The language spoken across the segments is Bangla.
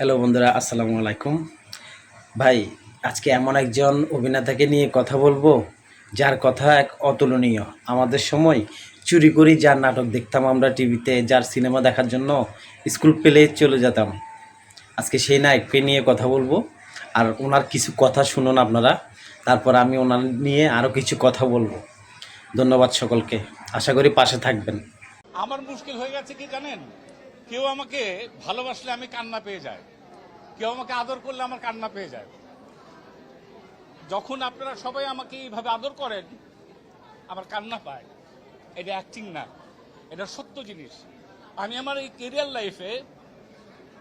হ্যালো বন্ধুরা, আসসালামু আলাইকুম। ভাই, আজকে এমন একজন অভিনেতাকে নিয়ে কথা বলব, যার কথা এক অতুলনীয়। আমাদের সময় চুরি করি যার নাটক দেখতাম আমরা টিভিতে, যার সিনেমা দেখার জন্য স্কুল পেলে চলে যেতাম। আজকে সেই নায়ককে নিয়ে কথা বলব, আর ওনার কিছু কথা শুনুন আপনারা, তারপর আমি ওনার নিয়ে আরও কিছু কথা বলব। ধন্যবাদ সকলকে, আশা করি পাশে থাকবেন। আমার মুশকিল হয়ে গেছে কি জানেন? কেউ আমাকে ভালোবাসলে আমি কান্না পেয়ে যায় কেউ আমাকে আদর করলে আমার কান্না পেয়ে যায়। যখন আপনারা সবাই আমাকে এইভাবে আদর করেন আমার কান্না পায়। এটা অ্যাক্টিং না এটা সত্য জিনিস। আমি আমার এই কেরিয়ার লাইফে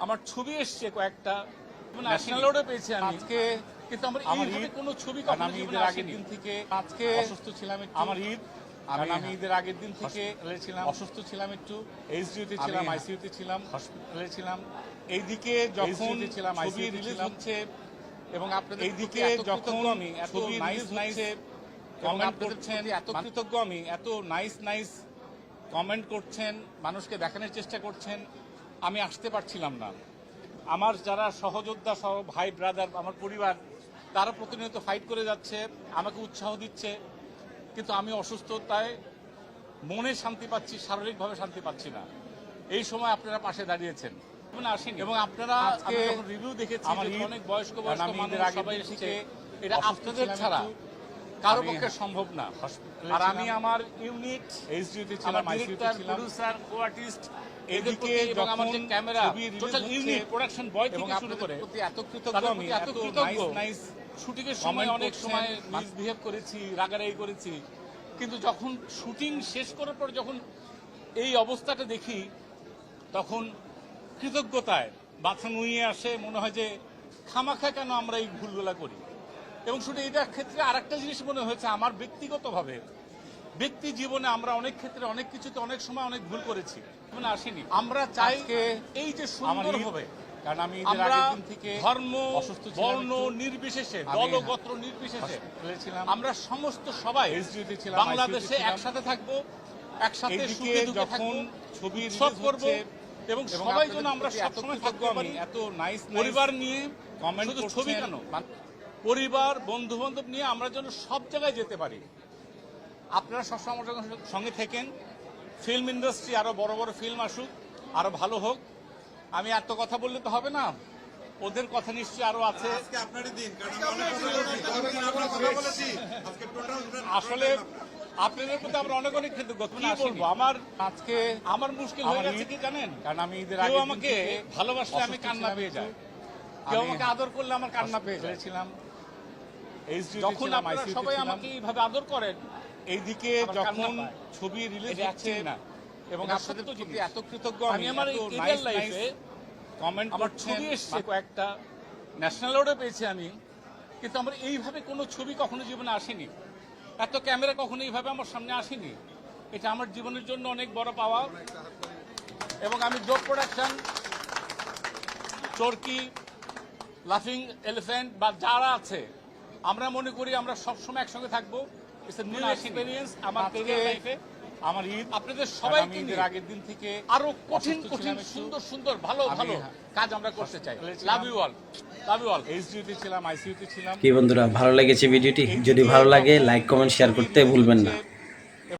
আমার ছবি এসছে কয়েকটা। ন্যাশনাল অ্যাওয়ার্ডও পেয়েছি আমি। আজকে কিন্তু আমার কোনো ছবি আমি ঈদের আগের দিন থেকে আজকে অসুস্থ ছিলাম আমার ঈদ। কারণ আমি ঈদের আগের দিন থেকে ছিলাম অসুস্থ ছিলাম একটু এইচডিউতে ছিলাম আইসিইউতে ছিলাম হসপিটালে ছিলাম। এইদিকে যখন ছিলাম ছবি রিলিজ হচ্ছে এবং আপনাদের এইদিকে যখন আমি এত নাইস নাইস কমেন্ট করছেন এত কৃতজ্ঞ আমি এত নাইস নাইস কমেন্ট করছেন মানুষকে দেখানোর চেষ্টা করছেন আমি আসতে পারছিলাম না। আমার যারা সহযোদ্ধা সহ ভাই ব্রাদার আমার পরিবার তারা প্রতিনিয়ত ফাইট করে যাচ্ছে আমাকে উৎসাহ দিচ্ছে। কিন্তু আমি অসুস্থতায় মনে শান্তি পাচ্ছি শারীরিকভাবে শান্তি পাচ্ছি না। এই সময় আপনারা পাশে দাঁড়িয়েছেন। এবং আপনারা রিভিউ দেখেছি অনেক বয়স্ক বয়স্ক মানুষ থেকে এটা আপনাদের ছাড়া কারও পক্ষে সম্ভব না। আর আমি আমার ইউনিট এইচডিউতে আমার ছিলাম। ডিরেক্টর প্রোডিউসার কো আর্টিস্ট এদিকে এবং আমার যে camera total unit production boy থেকে শুরু করে এত কৃতজ্ঞ এত কৃতজ্ঞ। nice, nice শুটিং এর সময় অনেক সময় মিসবিহেভ করেছি রাগারাগি করেছি। কিন্তু যখন শুটিং শেষ করার পর যখন এই অবস্থাটা দেখি তখন কৃতজ্ঞতায় মাথা নুইয়ে আসে মনে হয় যে খামাখা কেন আমরা এই ভুলগুলা করি? এবং শুধু এটার ক্ষেত্রে আরেকটা জিনিস মনে হয়েছে আমার ব্যক্তিগতভাবে। ব্যক্তি জীবনে আমরা অনেক ক্ষেত্রে অনেক কিছুতে অনেক সময় অনেক ভুল করেছি। আসেনি। আমরা চাই এই যে সুন্দর হবে কারণ আমি আমরা ধর্ম বর্ণ নির্বিশেষে দলগোত্র নির্বিশেষে আমরা সমস্ত সবাই বাংলাদেশে একসাথে থাকব একসাথে সুখে দুঃখে থাকব ছবি করব এবং সবাই যেন আমরা সবসময় থাকতে আমি, এত নাইস পরিবার নিয়ে শুধু ছবি কেন? পরিবার বন্ধু বান্ধব নিয়ে আমরা যেন সব জায়গায় যেতে পারি। আপনারা সবসময় আমার সঙ্গে- সঙ্গে থেকেন। ফিল্ম ইন্ডাস্ট্রি আরও বড় বড় ফিল্ম আসুক আরও ভালো হোক। আমি এত কথা বললে তো হবে না। ওদের কথা নিশ্চয়ই আরও আছে। আসলে আপনাদের প্রতি আমরা অনেক অনেক কৃতজ্ঞ। কি বলব? আমার আজকে আমার মুশকিল হয়ে গেছে কি জানেন? কারণ আমি ঈদের দিন আমাকে ভালোবাসলে আমি কান্না পেয়ে যায়। একটু। কেউ আমাকে আদর করলে আমার কান্না পেয়ে যায়। ছিলাম। এইচডিউতে যখন আপনারা সবাই আমাকে এইভাবে আদর করেন এইদিকে যখন ছবি রিলিজ হচ্ছে না। এবং আপনাদের প্রতি এত কৃতজ্ঞ আমি আমার এই কেরিয়ার লাইফে কমেন্ট আমার ছবি এসছে কয়েকটা। ন্যাশনাল অ্যাওয়ার্ডও পেয়েছি আমি কিন্তু আমার এইভাবে কোনো ছবি কখনো জীবনে আসেনি। এত ক্যামেরা কখনো এইভাবে আমার সামনে আসেনি। এটা আমার জীবনের জন্য অনেক বড় পাওয়া। এবং আমি জোক প্রোডাকশন চরকি লাফিং এলিফ্যান্ট বা যারা আছে আমরা মনে করি আমরা সবসময় একসঙ্গে থাকব। ইটস নিউ আসেনি। এক্সপিরিয়েন্স আমার আজকে কেরিয়ার লাইফে আমার ঈদ। আপনাদের সবাইকে ঈদের আগের দিন থেকে আরও কঠিন কঠিন। সুন্দর সুন্দর ভালো ভালো হ্যাঁ, কাজ আমরা করতে চাই। Love you all love you all এইচডিউতে ছিলাম আইসিইউতে ছিলাম। কি বন্ধুরা ভালো লেগেছে ভিডিওটি? যদি ভালো লাগে লাইক কমেন্ট শেয়ার করতে ভুলবেন না।